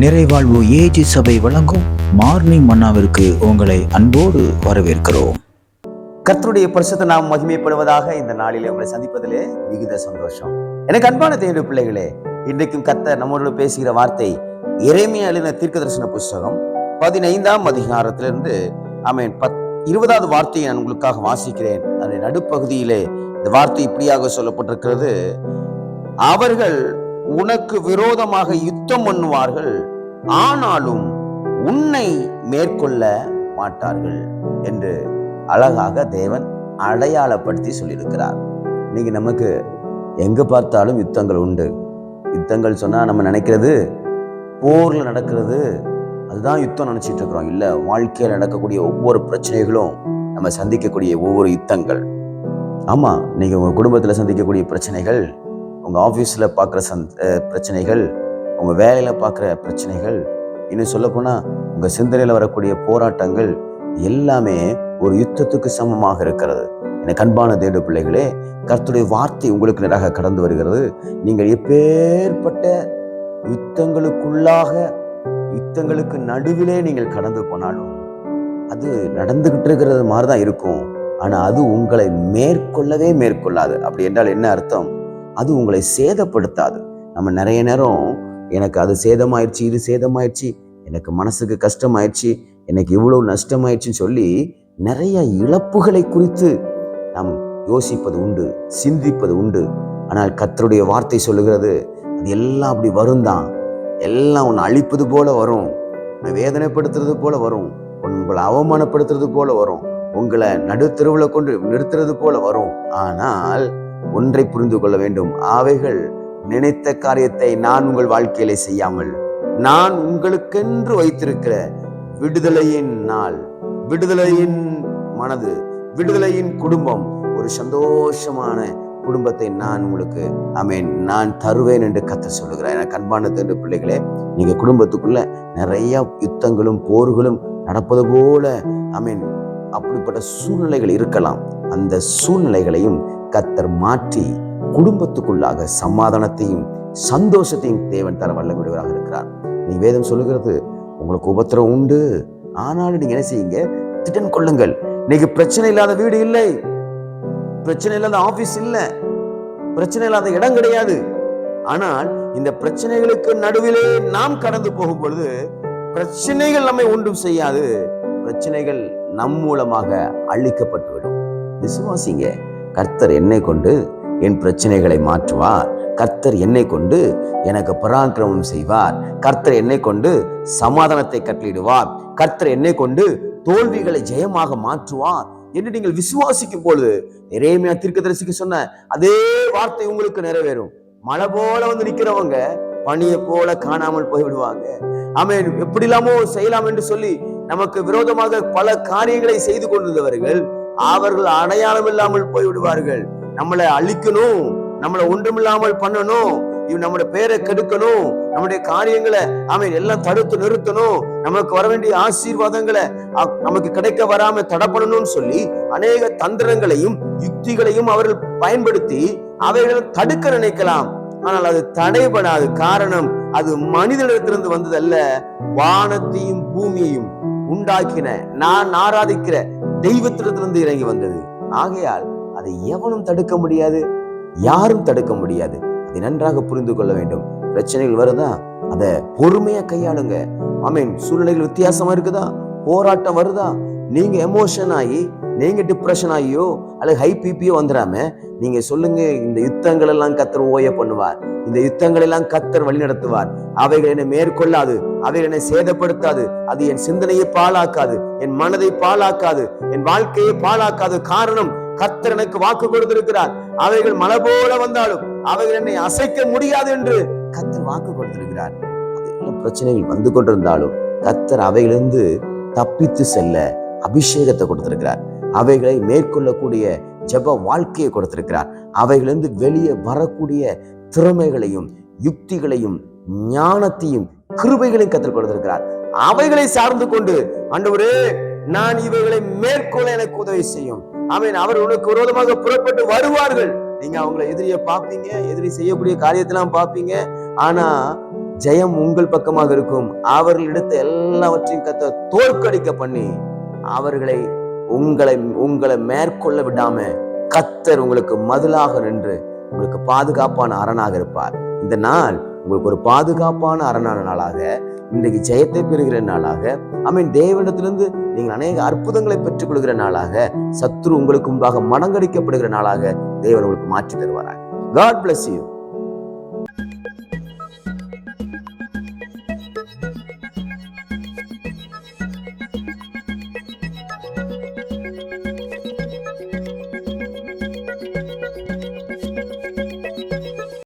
நிறைவாழ்வு AG சபை வழங்கும் morning மன்னாவிற்கு உங்களை அன்போடு வரவேற்கிறோம். கர்த்தருடைய பரிசுத்த நாம் மகிமைப்படுவதாக இந்த நாளிலே உங்களை சந்திப்பதிலே மிகுந்த சந்தோஷம். எனக்கு அன்பான தேவனுடைய பிள்ளைகளே இன்றைக்கும் கத்த நம்மளோட பேசுகிற வார்த்தை இறைமையா எழுதின தீர்க்க தரிசன புஸ்தகம் பதினைந்தாம் அதிகாரத்திலிருந்து ஆமென் பத் இருபதாவது வார்த்தையை நான் உங்களுக்காக வாசிக்கிறேன். அதன் நடுப்பகுதியிலே இந்த வார்த்தை இப்படியாக சொல்லப்பட்டிருக்கிறது. அவர்கள் உனக்கு விரோதமாக யுத்தம் பண்ணுவார்கள். ஆனாலும் உன்னை மேற்கொள்ள மாட்டார்கள் என்று அழகாக தேவன் அடையாளப்படுத்தி சொல்லியிருக்கிறார். இன்னைக்கு நமக்கு எங்கே பார்த்தாலும் யுத்தங்கள் உண்டு. யுத்தங்கள் சொன்னால் நம்ம நினைக்கிறது போரில் நடக்கிறது. அதுதான் யுத்தம் நினச்சிட்டு இருக்கிறோம். இல்லை வாழ்க்கையில் நடக்கக்கூடிய ஒவ்வொரு பிரச்சனைகளும் நம்ம சந்திக்கக்கூடிய ஒவ்வொரு யுத்தங்கள். ஆமாம் நீங்கள் உங்கள் குடும்பத்தில் சந்திக்கக்கூடிய பிரச்சனைகள் உங்கள் ஆஃபீஸில் பார்க்குற சந்த் பிரச்சனைகள் உங்கள் வேலையில் பார்க்குற பிரச்சனைகள் இன்னும் சொல்லப்போனால் உங்கள் சிந்தனையில் வரக்கூடிய போராட்டங்கள் எல்லாமே ஒரு யுத்தத்துக்கு சமமாக இருக்கிறது. எனக்கு அன்பான தேடு பிள்ளைகளே கர்த்துடைய வார்த்தை உங்களுக்கு நேராக கடந்து வருகிறது. நீங்கள் எப்பேற்பட்ட யுத்தங்களுக்குள்ளாக யுத்தங்களுக்கு நடுவிலே நீங்கள் கடந்து போனாலும் அது நடந்துகிட்டு இருக்கிறது மாதிரி தான் இருக்கும். ஆனால் அது உங்களை மேற்கொள்ளவே மேற்கொள்ளாது. அப்படி என்றால் என்ன அர்த்தம்? அது உங்களை சேதப்படுத்தாது. நம்ம நிறைய நேரம் எனக்கு அது சேதமாயிடுச்சு இது சேதமாயிடுச்சு எனக்கு மனசுக்கு கஷ்டமாயிடுச்சு எனக்கு இவ்வளோ நஷ்டமாயிடுச்சுன்னு சொல்லி நிறைய இழப்புகளை குறித்து நாம் யோசிப்பது உண்டு சிந்திப்பது உண்டு. ஆனால் கத்தருடைய வார்த்தை சொல்லுகிறது அது எல்லாம் அப்படி வரும் தான் எல்லாம் உன்னை அழிப்பது போல வரும். உன்னை வேதனைப்படுத்துறது போல வரும். உங்களை அவமானப்படுத்துறது போல வரும். உங்களை நடுத்தருவில் கொண்டு நிறுத்துறது போல வரும். ஆனால் ஒன்றை புரிந்து கொள்ள வேண்டும். அவைகள் நினைத்த காரியத்தை நான் உங்கள் வாழ்க்கையிலே செய்யாமல் நான் உங்களுக்கென்று வைத்திருக்கிற விடுதலையின் நாள் விடுதலையின் மனது விடுதலையின் குடும்பம் ஒரு சந்தோஷமான குடும்பத்தை நான் உங்களுக்கு அமேன் நான் தருவேன் என்று கத்த சொல்லுகிறேன் எனக்கு அன்பான தேர்ந்த பிள்ளைகளே நீங்க குடும்பத்துக்குள்ள நிறைய யுத்தங்களும் போர்களும் நடப்பது போல அமேன் அப்படிப்பட்ட சூழ்நிலைகள் இருக்கலாம். அந்த சூழ்நிலைகளையும் கத்தர் மாற்றி குடும்பத்துக்குள்ளாக சமாதானத்தையும் சந்தோஷத்தையும் தேவன் தர வல்ல விடுவராக இருக்கிறார். நீ வேதம் சொல்லுகிறது உங்களுக்கு உபத்திரம் உண்டு. ஆனாலும் நீங்க என்ன செய்யுங்க? திட்டம் கொள்ளுங்கள். இன்னைக்கு பிரச்சனை இல்லாத வீடு இல்லை. பிரச்சனை இல்லாத ஆபீஸ் இல்லை. பிரச்சனை இல்லாத இடம் கிடையாது. ஆனால் இந்த பிரச்சனைகளுக்கு நடுவிலே நாம் கடந்து போகும் பொழுது பிரச்சனைகள் நம்மை ஒன்றும் செய்யாது. பிரச்சனைகள் நம் மூலமாக அழிக்கப்பட்டுவிடும். விசுவாசிங்க கர்த்தர் என்னை கொண்டு என் பிரச்சனைகளை மாற்றுவார். கர்த்தர் என்னை கொண்டு எனக்கு பராக்கிரமம் செய்வார். கர்த்தர் என்னை கொண்டு சமாதானத்தை கட்டளிடுவார் கர்த்தர் என்னை கொண்டு தோல்விகளை ஜெயமாக மாற்றுவார் என்று நீங்கள் விசுவாசிக்கும் பொழுது இறைமையா தீர்க்கதரிசிக்கு சொன்ன அதே வார்த்தை உங்களுக்கு நிறைவேறும். மழை போல வந்து நிக்கிறவங்க பணியை போல காணாமல் போய்விடுவாங்க. ஆமென். எப்படி இல்லாமோ செய்யலாம் என்று சொல்லி நமக்கு விரோதமாக பல காரியங்களை செய்து கொண்டிருந்தவர்கள் அவர்கள் அடையாளம் இல்லாமல் போய்விடுவார்கள். நம்மளை அழிக்கணும் நம்மளை ஒன்றுமில்லாமல் பண்ணணும் இவன் நம்முடைய பேரை கெடுக்கணும் நம்முடைய காரியங்களை அவன் எல்லாம் தடுத்து நிறுத்தணும் நமக்கு வர வேண்டிய ஆசீர்வாதங்களை நமக்கு கிடைக்க வராம தடை பண்ணணும்னு சொல்லி அநேக தந்திரங்களையும் யுக்திகளையும் அவர்கள் பயன்படுத்தி அவைகளை தடுக்க நினைக்கலாம். ஆனால் அது தடைபடாது. காரணம் அது மனிதனிடத்திலிருந்து வந்ததல்ல. வானத்தையும் பூமியையும் உண்டாக்கின நான் ஆராதிக்கிற தெய்வத்திடத்திலிருந்து இறங்கி வந்தது. ஆகையால் அதை எவனும் தடுக்க முடியாது யாரும் தடுக்க முடியாது. அதை நன்றாக புரிந்து கொள்ள வேண்டும். பிரச்சனைகள் வருதா? அதை பொறுமையா கையாளுங்க. ஆமீன். சூழ்நிலைகள் வித்தியாசமா இருக்குதா? போராட்டம் வருதா? நீங்க எமோஷன் ஆகி நீங்க டிப்ரெஷன் ஆகியோ அல்லது ஹை பிபியோ வந்துடாம நீங்க சொல்லுங்க இந்த யுத்தங்கள் எல்லாம் கத்தர் ஓய பண்ணுவார். இந்த யுத்தங்கள் எல்லாம் கத்தர் வழி நடத்துவார். அவைகள் என்னை மேற்கொள்ளாது அவைகள் என்னை சேதப்படுத்தாது. அது என் சிந்தனையை பாழாக்காது என் மனதை பாழாக்காது என் வாழ்க்கையை பாழாக்காது. காரணம் கத்தர் எனக்கு வாக்கு கொடுத்திருக்கிறார். அவைகள் மலை போல வந்தாலும் அவைகள் என்னை அசைக்க முடியாது என்று கத்தர் வாக்கு கொடுத்திருக்கிறார். பிரச்சனைகள் வந்து கொண்டிருந்தாலும் கத்தர் அவையிலிருந்து தப்பித்து செல்ல அபிஷேகத்தை கொடுத்திருக்கிறார். அவைகளை மேற்கொள்ளக்கூடிய ஜெப வாழ்க்கையை கொடுத்திருக்கிறார். அவைகளிலிருந்து வெளியே வரக்கூடிய திறமைகளையும் யுக்திகளையும் ஞானத்தையும் கிருபைகளையும் கற்றுக் கொடுத்திருக்கிறார். அவைகளை சார்ந்து கொண்டு அண்டவரே நான் இவைகளை மேற்கொள்ள எனக்கு உதவி செய்யும். ஆமீன். அவர் உனக்கு விரோதமாக புறப்பட்டு வருவார்கள். நீங்க அவங்கள எதிரிய பார்ப்பீங்க எதிரி செய்யக்கூடிய காரியத்தெல்லாம் பார்ப்பீங்க. ஆனா ஜெயம் உங்கள் பக்கமாக இருக்கும். அவர்கள் எடுத்த எல்லாவற்றையும் கத்த தோற்கடிக்க பண்ணி அவர்களை உங்களை உங்களை மேற்கொள்ள விடாம கத்தர் உங்களுக்கு மதிலாக நின்று உங்களுக்கு பாதுகாப்பான அரணாக இருப்பார். இந்த நாள் உங்களுக்கு ஒரு பாதுகாப்பான அரணான நாளாக இன்றைக்கு ஜெயத்தை பெறுகிற நாளாக ஐ மீன் தேவனிடத்திலிருந்து நீங்கள் அநேக அற்புதங்களை பெற்றுக் கொள்கிற நாளாக சத்ரு உங்களுக்கு முன்பாக மடங்கடிக்கப்படுகிற நாளாக தேவன் உங்களுக்கு மாற்றி தருவாராக. God bless you